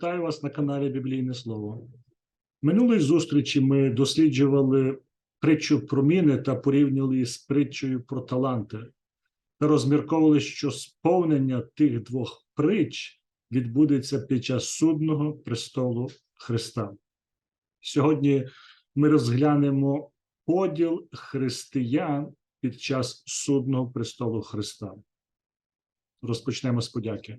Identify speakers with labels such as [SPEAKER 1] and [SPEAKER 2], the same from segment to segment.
[SPEAKER 1] Вітаю вас на каналі Біблійне Слово. Минулої зустрічі ми досліджували притчу про міни та порівнювали її з притчею про таланти та розмірковували, що сповнення тих двох притч відбудеться під час судного престолу Христа. Сьогодні ми розглянемо поділ християн під час судного престолу Христа. Розпочнемо з подяки.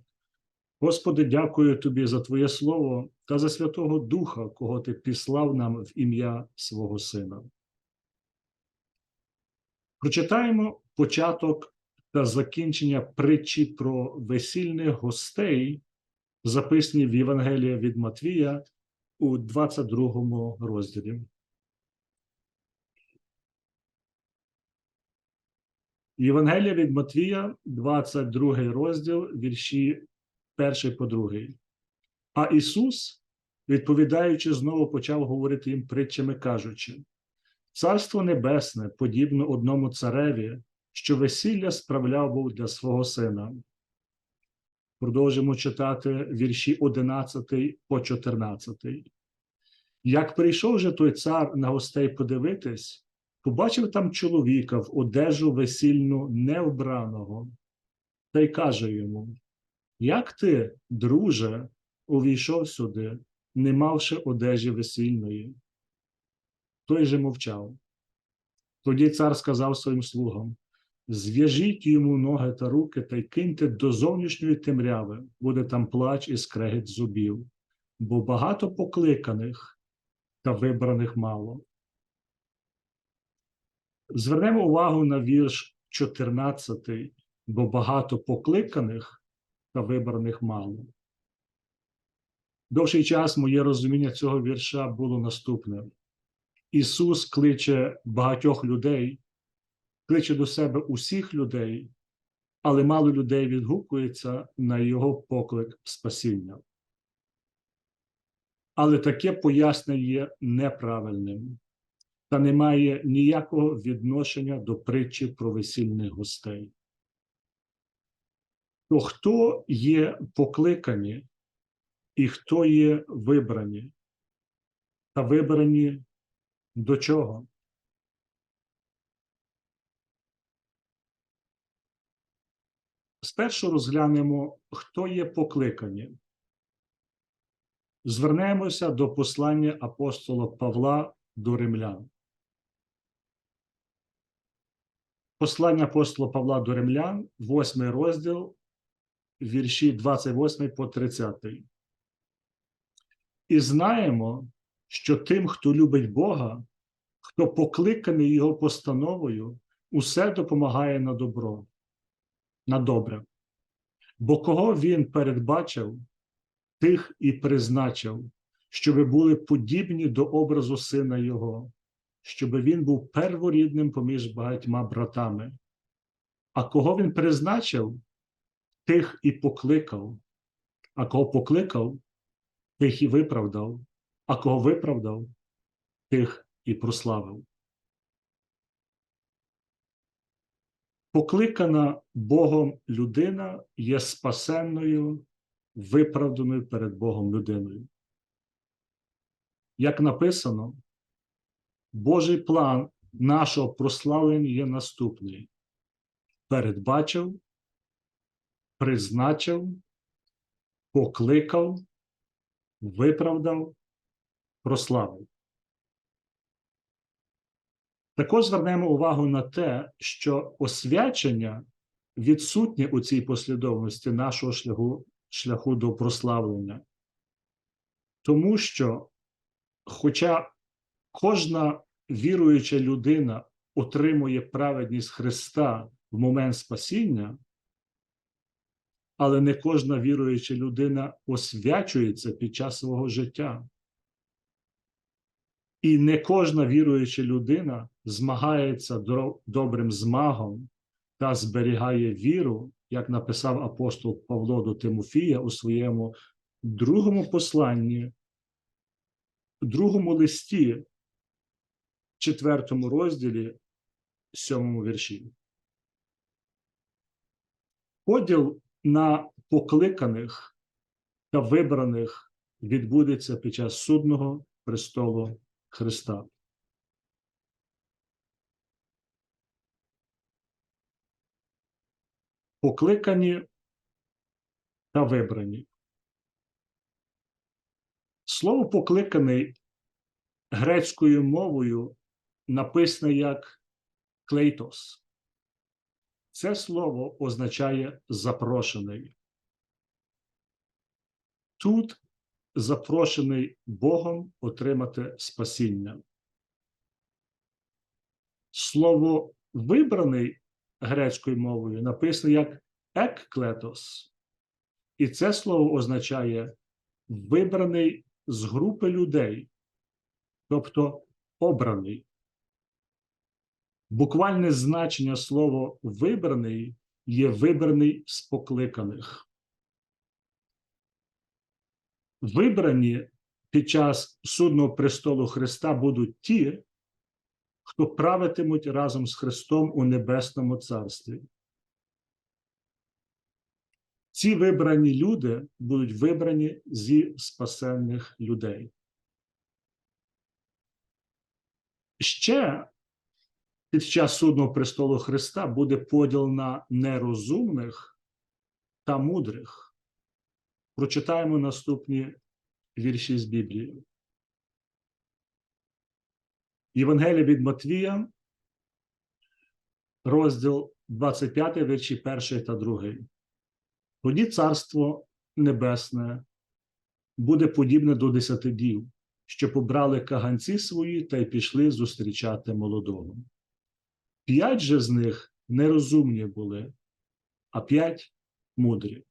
[SPEAKER 1] Господи, дякую Тобі за Твоє Слово та за Святого Духа, кого Ти післав нам в ім'я свого Сина. Прочитаємо початок та закінчення притчі про весільних гостей, записані в Євангелії від Матвія у 22 розділі. Євангелія від Матвія, 22 розділ, вірші перший по другий. А Ісус, відповідаючи, знову почав говорити їм притчами, кажучи: Царство Небесне подібно одному цареві, що весілля справляв був для свого сина. Продовжимо читати вірші 11 по 14. Як прийшов же той цар на гостей подивитись, побачив там чоловіка в одежу весільну невбраного, та й каже йому: Як ти, друже, увійшов сюди, не мавши одежі весільної? Той же мовчав. Тоді цар сказав своїм слугам: Зв'яжіть йому ноги та руки та й киньте до зовнішньої темряви, буде там плач і скрегіт зубів, бо багато покликаних та вибраних мало. Звернемо увагу на вірш 14, бо багато покликаних та вибраних мало. Довший час моє розуміння цього вірша було наступне: Ісус кличе багатьох людей, кличе до себе усіх людей, але мало людей відгукується на Його поклик спасіння. Але таке пояснення є неправильним та не має ніякого відношення до притчі про весільних гостей. То хто є покликані і хто є вибрані? Та вибрані до чого? Спершу розглянемо, хто є покликані. Звернемося до послання апостола Павла до римлян. Послання апостола Павла до римлян, 8 розділ, вірші 28 по 30. І знаємо, що тим, хто любить Бога, хто покликаний Його постановою, усе допомагає на добро, на добре. Бо кого він передбачив, тих і призначив, щоби були подібні до образу сина Його, щоби він був перворідним поміж багатьма братами. А кого він призначив, тих і покликав, а кого покликав, тих і виправдав, а кого виправдав, тих і прославив. Покликана Богом людина є спасенною, виправданою перед Богом людиною. Як написано, Божий план нашого прославлення є наступний: передбачив, призначив, покликав, виправдав, прославив. Також звернемо увагу на те, що освячення відсутнє у цій послідовності нашого шляху, шляху до прославлення. Тому що, хоча кожна віруюча людина отримує праведність Христа в момент спасіння, але не кожна віруюча людина освячується під час свого життя. І не кожна віруюча людина змагається добрим змагом та зберігає віру, як написав апостол Павло до Тимофія у своєму другому посланні, другому листі, четвертому розділі, сьомому вірші. Поділ на покликаних та вибраних відбудеться під час судного престолу Христа. Покликані та вибрані. Слово покликаний грецькою мовою написане як клейтос. Це слово означає запрошений. Тут запрошений Богом отримати спасіння. Слово вибраний грецькою мовою написано як екклетос. І це слово означає вибраний з групи людей, тобто обраний. Буквальне значення слова вибраний є вибраний з покликаних. Вибрані під час судного престолу Христа будуть ті, хто правитимуть разом з Христом у Небесному Царстві. Ці вибрані люди будуть вибрані зі спасенних людей. Ще під час судного престолу Христа буде поділ на нерозумних та мудрих. Прочитаємо наступні вірші з Біблії. Євангелія від Матвія, розділ 25, вірші 1 та 2. Тоді царство небесне буде подібне до десяти дів, що побрали каганці свої та й пішли зустрічати молодого. П'ять же з них нерозумні були, а п'ять мудрі.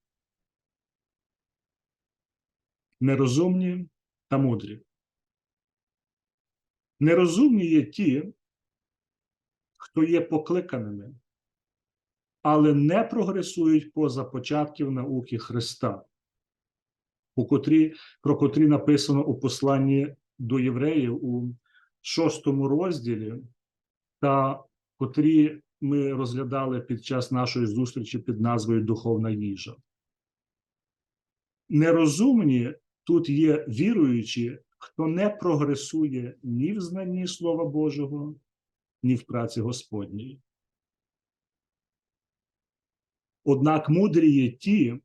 [SPEAKER 1] Нерозумні та мудрі. Нерозумні є ті, хто є покликаними, але не прогресують поза початків науки Христа, у котрі, про котрі написано у посланні до євреїв у шостому розділі, та котрі ми розглядали під час нашої зустрічі під назвою Духовна їжа. Нерозумні тут є віруючі, хто не прогресує ні в знанні Слова Божого, ні в праці Господній. Однак мудрі є ті,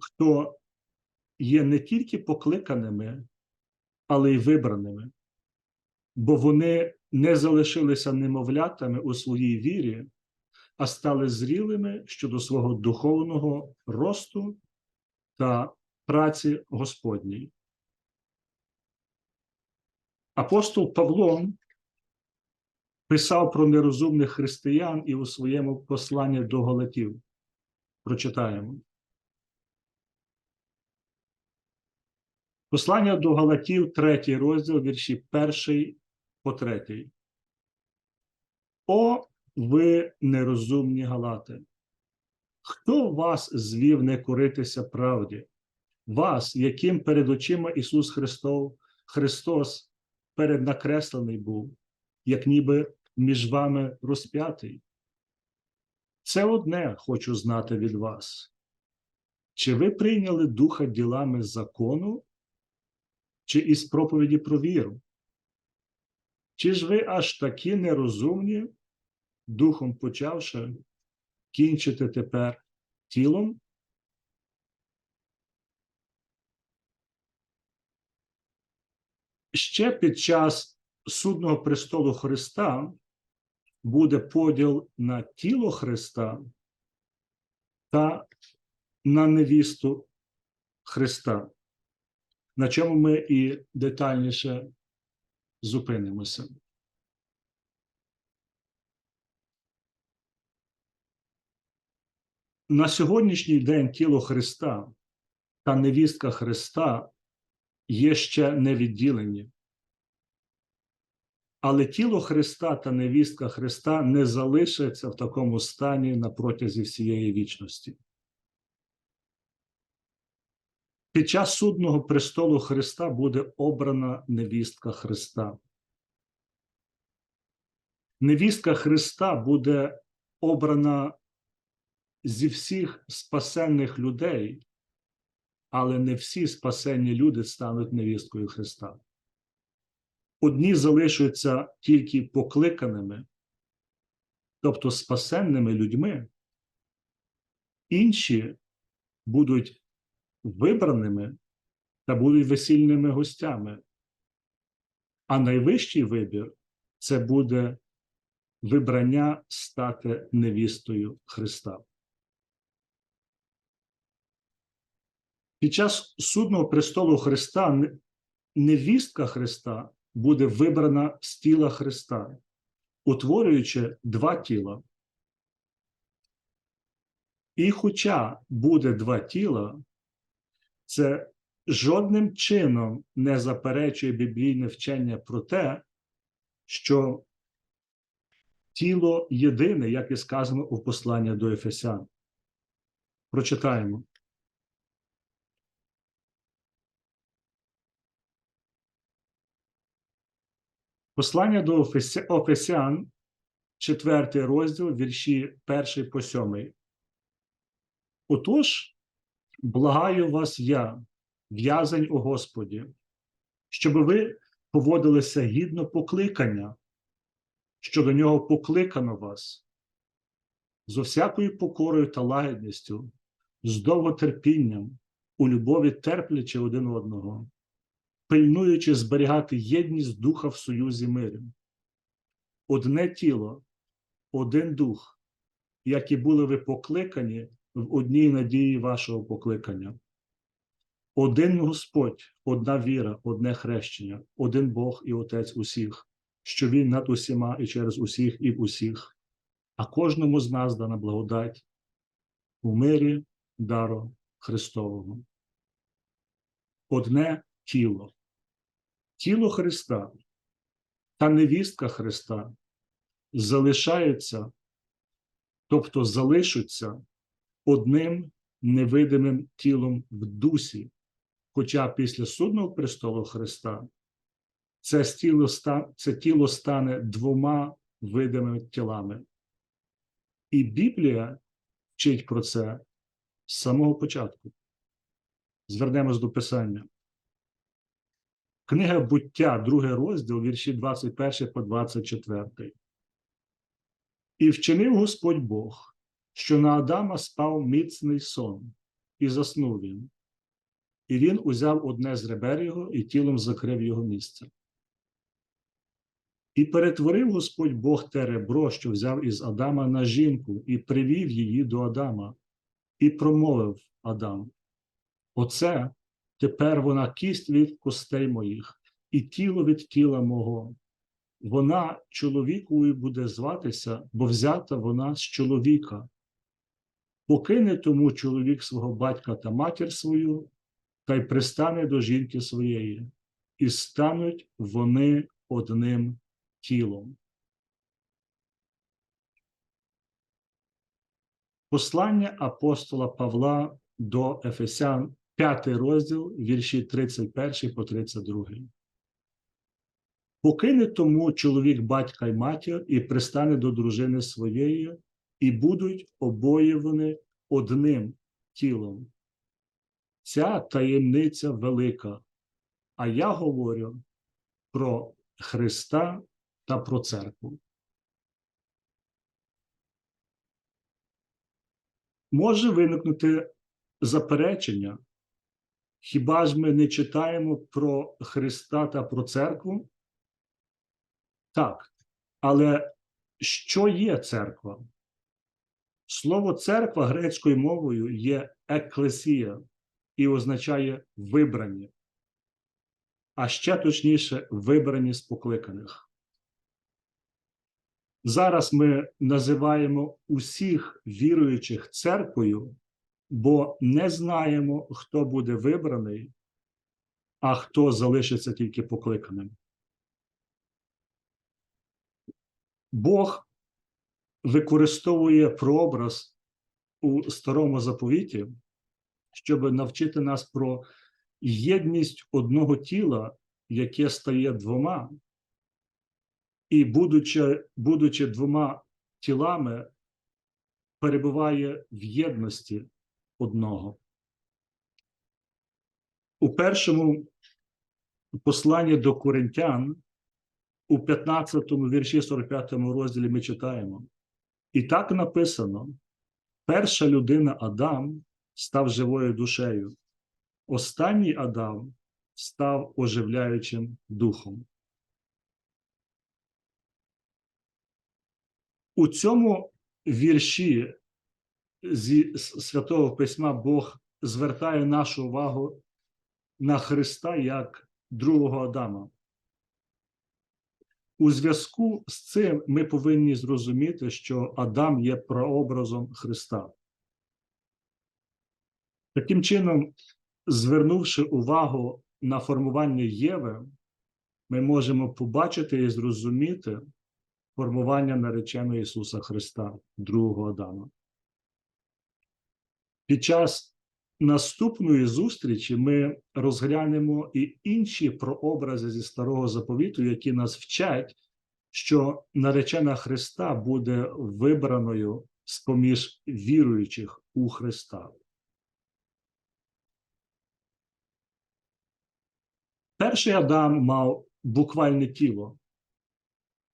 [SPEAKER 1] хто є не тільки покликаними, але й вибраними, бо вони не залишилися немовлятами у своїй вірі, а стали зрілими щодо свого духовного росту та праці Господній. Апостол Павло писав про нерозумних християн і у своєму посланні до Галатів. Прочитаємо. Послання до Галатів, третій розділ, вірші перший по третій. О, ви нерозумні галати! Хто вас звів не коритися правді? Вас, яким перед очима Ісус Христов, Христос переднакреслений був, як ніби між вами розп'ятий? Це одне хочу знати від вас. Чи ви прийняли духа ділами закону, чи із проповіді про віру? Чи ж ви аж такі нерозумні, духом почавши, кінчите тепер тілом? Ще під час судного престолу Христа буде поділ на тіло Христа та на невісту Христа, на чому ми і детальніше зупинимося. На сьогоднішній день тіло Христа та невістка Христа є ще не відділені. Але тіло Христа та невістка Христа не залишаться в такому стані на протязі всієї вічності. Під час судного престолу Христа буде обрана невістка Христа. Невістка Христа буде обрана зі всіх спасенних людей, але не всі спасенні люди стануть невісткою Христа. Одні залишаться тільки покликаними, тобто спасенними людьми, інші будуть вибраними та будуть весільними гостями. А найвищий вибір це буде вибрання стати невістою Христа. Під час судного престолу Христа невістка Христа буде вибрана з тіла Христа, утворюючи два тіла. І хоча буде два тіла, це жодним чином не заперечує біблійне вчення про те, що тіло єдине, як і сказано у посланні до Ефесян. Прочитаємо. Послання до Офесян, четвертий розділ, вірші перший по сьомий. Отож, благаю вас я, в'язень у Господі, щоб ви поводилися гідно покликання, що до нього покликано вас, з усякою покорою та лагідністю, з довготерпінням, у любові терплячи один одного, пильнуючи зберігати єдність духа в союзі миром. Одне тіло, один дух, як і були ви покликані в одній надії вашого покликання. Один Господь, одна віра, одне хрещення, один Бог і Отець усіх, що Він над усіма і через усіх і в усіх, а кожному з нас дана благодать у мирі дару Христового. Одне тіло, тіло Христа та невістка Христа залишаються, тобто залишаться одним невидимим тілом в дусі, хоча після судного престолу Христа це тіло, це тіло стане двома видимими тілами. І Біблія вчить про це з самого початку. Звернемось до Писання. Книга буття, другий розділ, вірші 21 по 24. І вчинив Господь Бог, що на Адама спав міцний сон, і заснув він. І він узяв одне з ребер його і тілом закрив його місце. І перетворив Господь Бог те ребро, що взяв із Адама на жінку, і привів її до Адама, і промовив Адам: Оце тепер вона кість від костей моїх, і тіло від тіла мого. Вона чоловіковою буде зватися, бо взята вона з чоловіка. Покине тому чоловік свого батька та матір свою, та й пристане до жінки своєї, і стануть вони одним тілом. Послання апостола Павла до Ефесян, 5 розділ, вірші 31 по 32. Покине тому чоловік батька й матір і пристане до дружини своєї, і будуть обоє вони одним тілом. Ця таємниця велика, а я говорю про Христа та про церкву. Може виникнути заперечення, хіба ж ми не читаємо про Христа та про церкву? Так, але що є церква? Слово церква грецькою мовою є еклесія і означає вибрані, а ще точніше, вибрані з покликаних. Зараз ми називаємо усіх віруючих церквою, бо не знаємо, хто буде вибраний, а хто залишиться тільки покликаним. Бог використовує прообраз у старому заповіті, щоб навчити нас про єдність одного тіла, яке стає двома, і, будучи, будучи двома тілами, перебуває в єдності одного. У першому посланні до Коринтян, у 15 вірші 45 розділі ми читаємо. І так написано: перша людина Адам став живою душею, останній Адам став оживляючим духом. У цьому вірші зі святого письма Бог звертає нашу увагу на Христа як другого Адама. У зв'язку з цим ми повинні зрозуміти, що Адам є прообразом Христа. Таким чином, звернувши увагу на формування Єви, ми можемо побачити і зрозуміти формування нареченого Ісуса Христа, другого Адама. Під час наступної зустрічі ми розглянемо і інші прообрази зі старого заповіту, які нас вчать, що наречена Христа буде вибраною з поміж віруючих у Христа. Перший Адам мав буквальне тіло,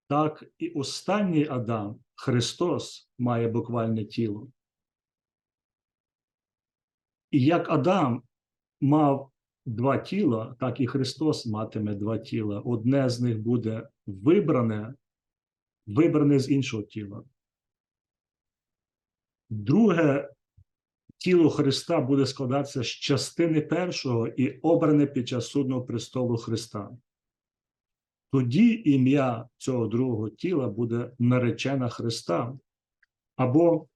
[SPEAKER 1] так і останній Адам, Христос, має буквальне тіло. І як Адам мав два тіла, так і Христос матиме два тіла. Одне з них буде вибране, вибране з іншого тіла. Друге тіло Христа буде складатися з частини першого і обране під час судного престолу Христа. Тоді ім'я цього другого тіла буде наречена Христа або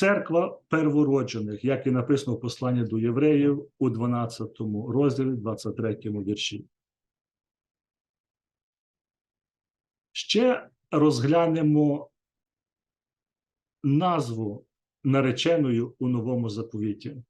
[SPEAKER 1] Церква первороджених, як і написано в посланні до євреїв у 12 розділі, 23 вірші. Ще розглянемо назву нареченою у новому заповіті.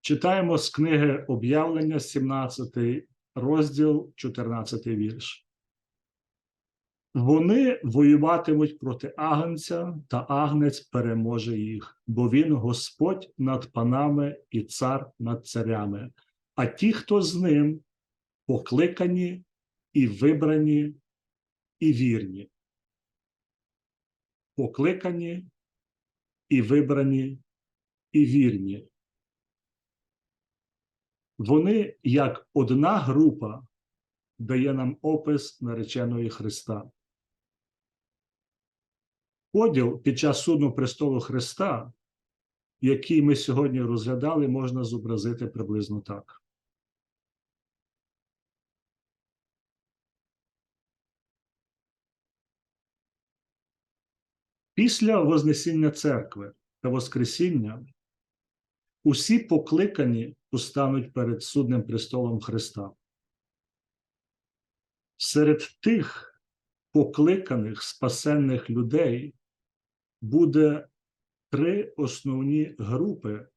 [SPEAKER 1] Читаємо з книги об'явлення, 17 розділ 14 вірш. Вони воюватимуть проти агнця, та агнець переможе їх, бо він Господь над панами і цар над царями. А ті, хто з ним, покликані і вибрані, і вірні. Покликані і вибрані, і вірні. Вони, як одна група, дає нам опис нареченої Христа. Поділ під час судного престолу Христа, який ми сьогодні розглядали, можна зобразити приблизно так. Після Вознесіння церкви та Воскресіння усі покликані устануть перед судним престолом Христа. Серед тих покликаних спасенних людей буде три основні групи,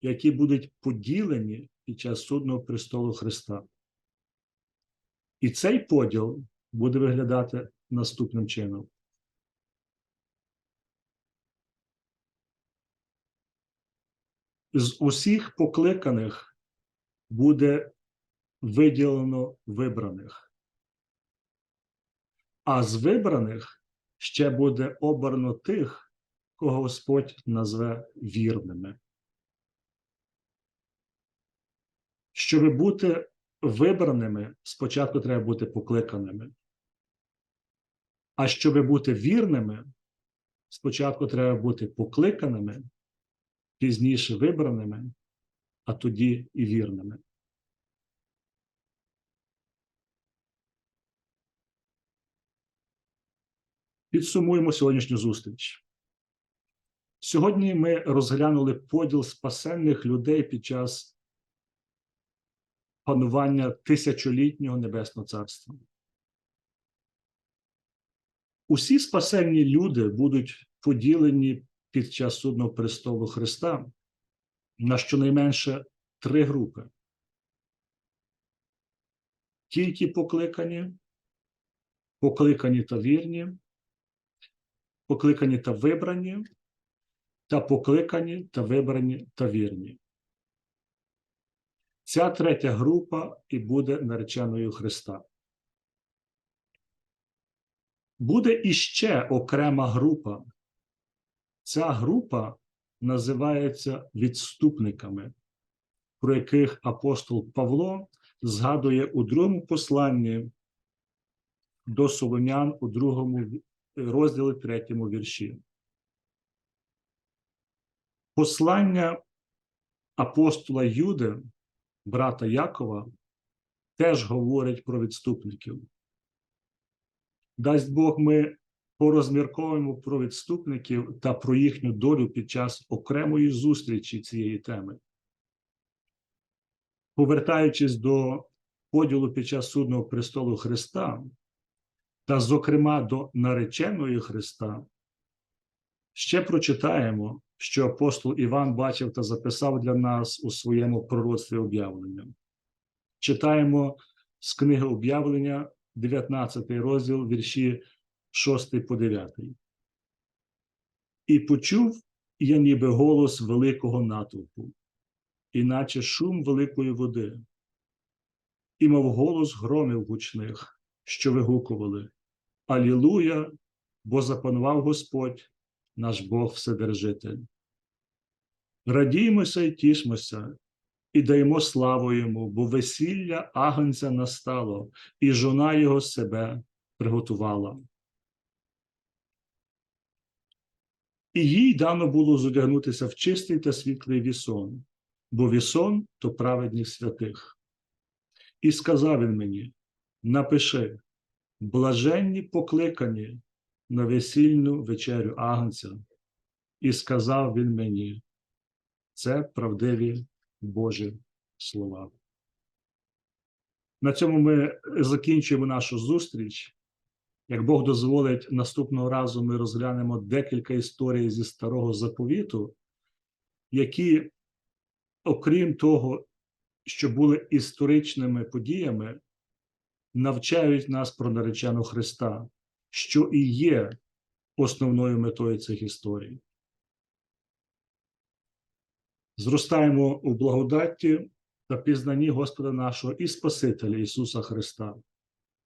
[SPEAKER 1] які будуть поділені під час судного престолу Христа. І цей поділ буде виглядати наступним чином. З усіх покликаних буде виділено вибраних, а з вибраних ще буде обрано тих, кого Господь назве вірними. Щоб бути вибраними, спочатку треба бути покликаними. А щоб бути вірними, спочатку треба бути покликаними, пізніше вибраними, а тоді і вірними. Підсумуємо сьогоднішню зустріч. Сьогодні ми розглянули поділ спасенних людей під час панування тисячолітнього Небесного Царства. Усі спасенні люди будуть поділені під час судного престолу Христа на щонайменше три групи. Тільки покликані, покликані та вірні, покликані та вибрані, та покликані та вибрані та вірні. Ця третя група і буде нареченою Христа. Буде іще окрема група. Ця група називається відступниками, про яких апостол Павло згадує у другому посланні до Солонян у другому розділі третьому вірші. Послання апостола Юди, брата Якова, теж говорить про відступників. Дасть Бог, ми порозмірковуємо про відступників та про їхню долю під час окремої зустрічі цієї теми. Повертаючись до поділу під час судного престолу Христа, та, зокрема, до нареченої Христа, ще прочитаємо, що апостол Іван бачив та записав для нас у своєму пророцтві об'явлення. Читаємо з книги об'явлення, 19 розділ, вірші 6 по 9. І почув я ніби голос великого натовпу, іначе шум великої води, і мов голос громів гучних, що вигукували Алілуя, бо запанував Господь, наш Бог Вседержитель. Радіймося і тішмося, і даємо славу йому, бо весілля агнця настало, і жона його себе приготувала. І їй дано було зодягнутися в чистий та світлий вісон, бо вісон то праведність святих. І сказав він мені: напиши, блаженні покликані на весільну вечерю Агнця, і сказав він мені: це правдиві Божі слова. На цьому ми закінчуємо нашу зустріч. Як Бог дозволить, наступного разу ми розглянемо декілька історій зі старого заповіту, які, окрім того, що були історичними подіями, навчають нас про наречену Христа, що і є основною метою цих історій. Зростаємо у благодаті та пізнанні Господа нашого і Спасителя Ісуса Христа.